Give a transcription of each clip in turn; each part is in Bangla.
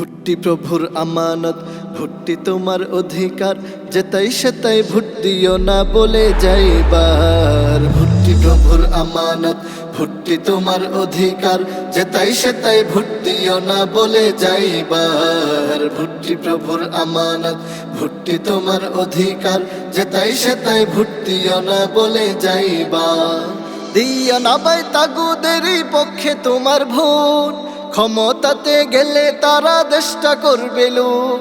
ভুট্টি প্রভুর আমানত, ভুট্টি তোমার অধিকার। যেতাই সেতাই ভোট দিও না বলে যাইবার। ভুট্টি প্রভুর আমানত, ভুট্টি তোমার অধিকার। যেতাই সেতাই ভোট দিও না বলে যাইবার। ভুট্টি প্রভুর আমানত, ভুট্টি তোমার অধিকার। যেতাই সেতাই ভোট দিও না বলে যাইবার। দিয়া না বাই তাগুদেরই পক্ষে তোমার ভোট। ক্ষমতাতে গেলে তারা দেশটা করবে লুট।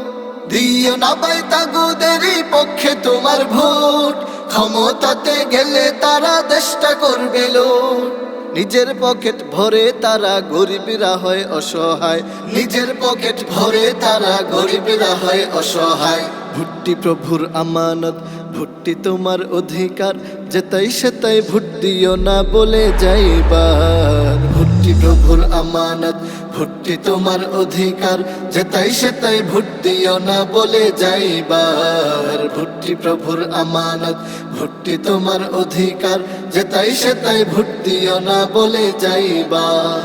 দিও না বাই তাগুদেরই পক্ষে তোমার ভোট। ক্ষমতাতে গেলে তারা দেশটা করবে লুট। নিজের পকেট ভরে তারা গরিবরা হয় অসহায়। নিজের পকেট ভরে তারা গরিবরা হয় অসহায়। ভুট্টি প্রভুর আমানত, ভুট্টি তোমার অধিকার। যেতাই সেতাই ভোট দিও না বলে যাইবার। ভুট্টি প্রভুর আমানত ভুট্টি তোমার অধিকার যেতাই সেতাই ভোট দিও না বলে যাইবার। ভুট্টি প্রভুর আমানত, ভুট্টি তোমার অধিকার যেতাই সেতাই ভোট দিও না বলে যাইবার।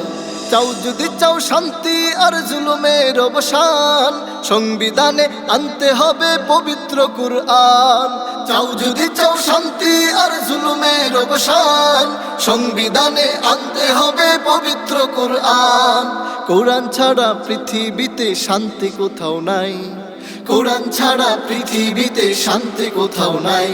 চাও যদি চাও শান্তি আর জুলুমের অবসান, সংবিধানে আনতে হবে পবিত্র কুরআন। চাও যদি চাও শান্তি আর জুলুমের অবসান সংবিধানে আনতে হবে পবিত্র কোরআন। কোরআন ছাড়া পৃথিবীতে শান্তি কোথাও নাই। কোরআন ছাড়া পৃথিবীতে শান্তি কোথাও নাই।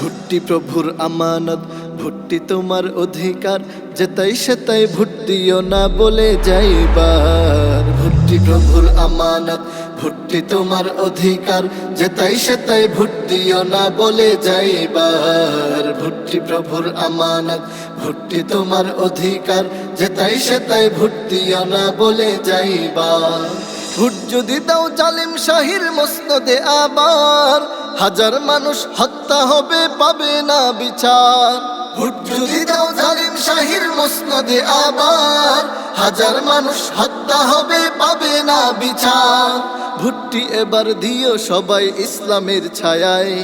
ভুট্টি প্রভুর আমানত ভুট্টি তোমার অধিকার, যেতাই সেতাই ভোট দিও না বলে যাইবার। ভুট্টি প্রভুর আমানত, ভুট্টি তোমার অধিকার, যেতাই সেতাই ভোট দিও না বলে যাইবার। ভুট্টি প্রভুর আমানত, ভুট্টি তোমার অধিকার, যেতাই সেতাই ভোট দিও না বলে যাইবার। ভুট যদি দাও জালিম শাহির মসনদে আবার, হাজার মানুষ হত্যা হবে, পাবে না বিচার। ভোট যদি দাও জালিম শাহির মসনদে আবার, হাজার মানুষ হত্যা হবে, পাবে না বিচার। ভুট্টি এবার দিও সবাই ইসলামের ছায়ায়।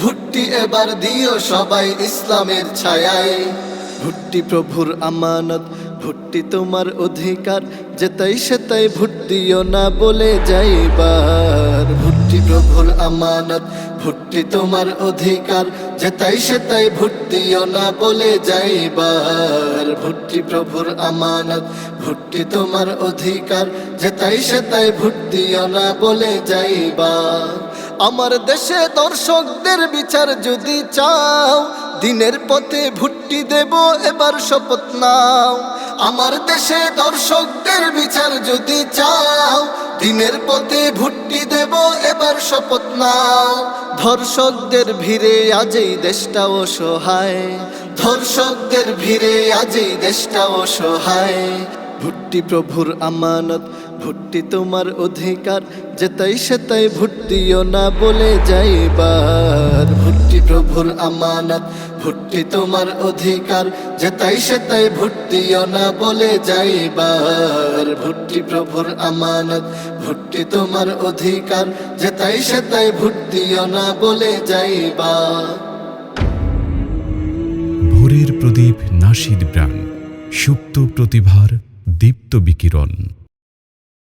ভুট্টি এবার দিও সবাই ইসলামের ছায়ায়। ভুট্টি প্রভুর আমানত, ভুট্টি তোমার অধিকার, যেতাই সেতাই ভোট দিও না বলে যাইবার ভুট্টি প্রভুর আমানত, ভুট্টি তোমার অধিকার। যেতাই সেতাই ভোট দিও না বলে যাইবার। ভুট্টি প্রভুর আমানত, ভুট্টি তোমার অধিকার। যেতাই সেতাই ভোট দিও না বলে যাইবার। আমার দেশে দর্শকদের বিচার যদি চাও, দিনের পথে ভুট্টি দেব এবার শপথ নাও। আমার দেশে দর্শকদের বিচার যদি চাও দিনের পথে ভুট্টি দেব, এবার শপথ নাও। ধর্ষকদের ভিড়ে আজই দেশটা অসহায়। ধর্ষকদের ভিড়ে আজই দেশটা অসহায়। ভুট্টি প্রভুর আমানত, ভুট্টি তোমার অধিকার। যেতাই সেতাই ভোট দিও না বলে যাইবার। প্রভুর আমানত, ভুট্টি তোমার অধিকার, যেতাই সেতাই ভোট দিও না বলে যাইবার। ভুট্টি প্রভুর আমানত, ভুট্টি তোমার অধিকার, যেতাই সেতাই ভোট দিও না বলে যাইবার। ভোরের প্রদীপ নাশিদ ব্রান সুপ্ত প্রতিভার দীপ্ত বিকিরণ।